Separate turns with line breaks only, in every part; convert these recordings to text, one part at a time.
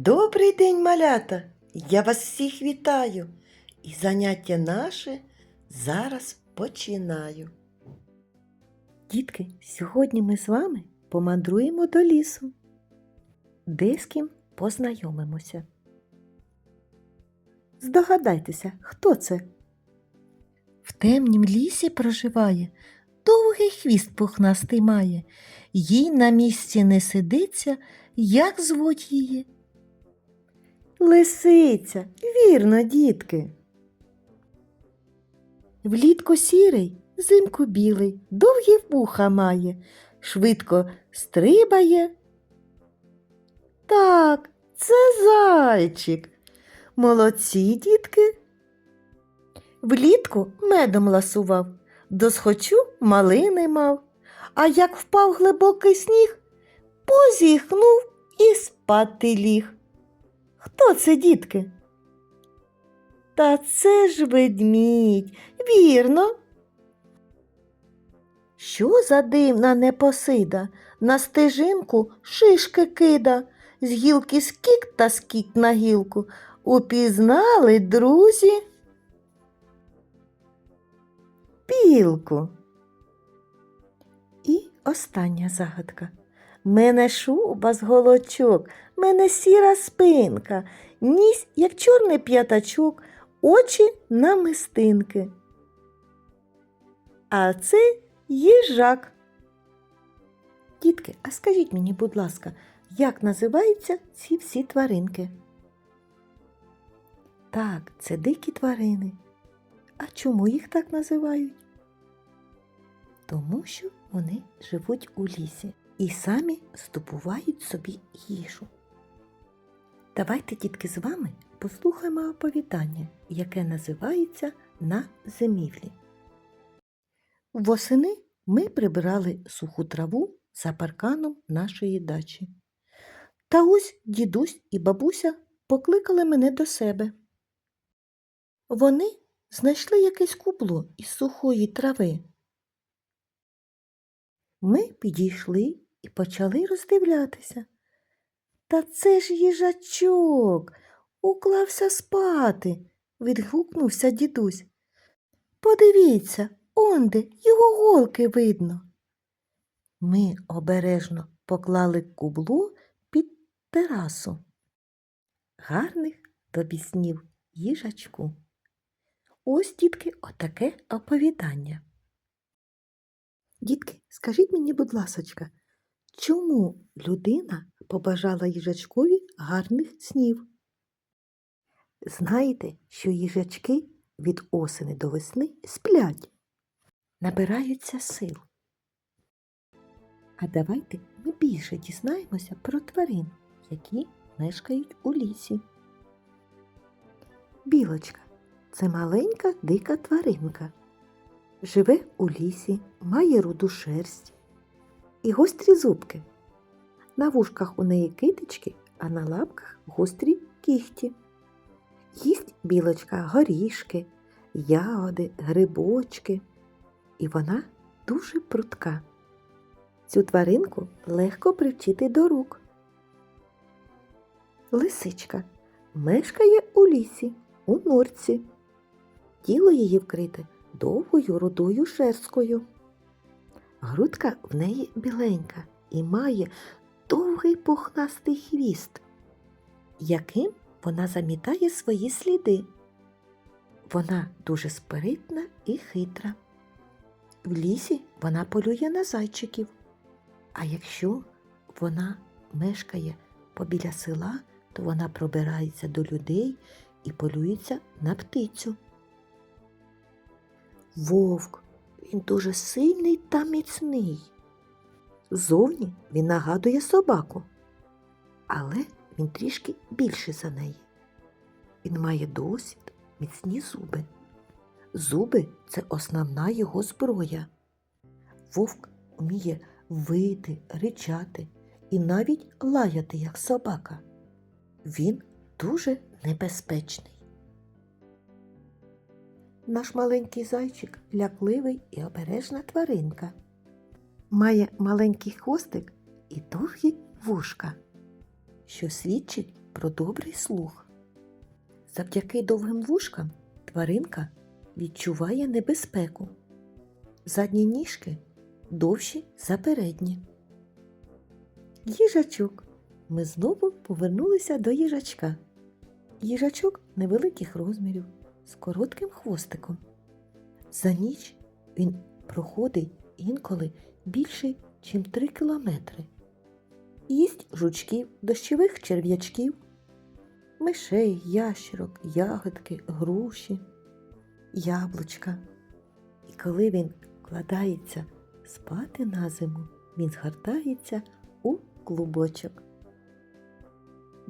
Добрий день, малята! Я вас всіх вітаю. І заняття наше зараз починаю. Дітки, сьогодні ми з вами помандруємо до лісу. Де з ким познайомимося. Здогадайтеся, хто це? В темнім лісі проживає, довгий хвіст пухнастий має, їй на місці не сидиться, як звуть її? Лисиця, вірно, дітки. Влітку сірий, зимку білий, довгі вуха має, швидко стрибає. Так, це зайчик. Молодці, дітки. Влітку медом ласував, досхочу малини мав, а як впав глибокий сніг, позіхнув і спати ліг. Хто це, дітки? Та це ж ведмідь, вірно. Що за дивна непосида, на стежинку шишки кида, з гілки скік та скік на гілку. Упізнали друзі. Білку. І остання загадка. Мене шуба з голочок, мене сіра спинка, ніс, як чорний п'ятачок, очі намистинки. А це їжак. Дітки, а скажіть мені, будь ласка, як називаються ці всі тваринки? Так, це дикі тварини. А чому їх так називають? Тому що вони живуть у лісі і самі здобувають собі їжу. Давайте, дітки, з вами послухаємо оповідання, яке називається На зимівлі. Восени ми прибирали суху траву за парканом нашої дачі. Та ось дідусь і бабуся покликали мене до себе. Вони знайшли якесь кубло із сухої трави. Ми підійшли і почали роздивлятися. Та це ж їжачок уклався спати, відгукнувся дідусь. Подивіться, онде його голки видно. Ми обережно поклали кубло під терасу. Гарних тобі снів, їжачку. Ось, дітки, отаке оповідання. Дітки, скажіть мені, будь ласочка, чому людина побажала їжачкові гарних снів? Знаєте, що їжачки від осени до весни сплять, набираються сил. А давайте ми більше дізнаємося про тварин, які мешкають у лісі. Білочка це маленька дика тваринка. Живе у лісі, має руду шерсть і гострі зубки. На вушках у неї китички, а на лапках гострі кіхті. Їсть білочка горішки, ягоди, грибочки. І вона дуже прутка. Цю тваринку легко привчити до рук. Лисичка мешкає у лісі, у норці. Тіло її вкрите довгою рудою шерсткою. Грудка в неї біленька і має довгий пухнастий хвіст, яким вона замітає свої сліди. Вона дуже спритна і хитра. В лісі вона полює на зайчиків. А якщо вона мешкає побіля села, то вона пробирається до людей і полюється на птицю. Вовк, він дуже сильний та міцний. Зовні він нагадує собаку, але він трішки більший за неї. Він має досвід, міцні зуби. Зуби це основна його зброя. Вовк вміє вити, ричати і навіть лаяти, як собака. Він дуже небезпечний. Наш маленький зайчик лякливий і обережна тваринка. Має маленький хвостик і довгі вушка, що свідчить про добрий слух. Завдяки довгим вушкам тваринка відчуває небезпеку. Задні ніжки довші за передні. Їжачок. Ми знову повернулися до їжачка. Їжачок невеликих розмірів з коротким хвостиком. За ніч він проходить інколи більше, ніж 3 кілометри. Їсть жучків, дощових черв'ячків, мишей, ящерок, ягодки, груші, яблучка. І коли він вкладається спати на зиму, він згортається у клубочок.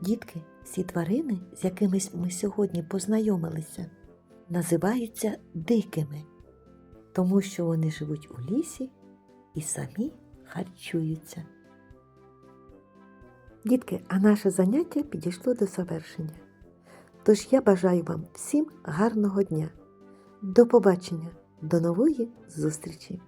Дітки, всі тварини, з якими ми сьогодні познайомилися, називаються дикими, тому що вони живуть у лісі і самі харчуються. Дітки, а наше заняття підійшло до завершення. Тож я бажаю вам всім гарного дня. До побачення, до нової зустрічі!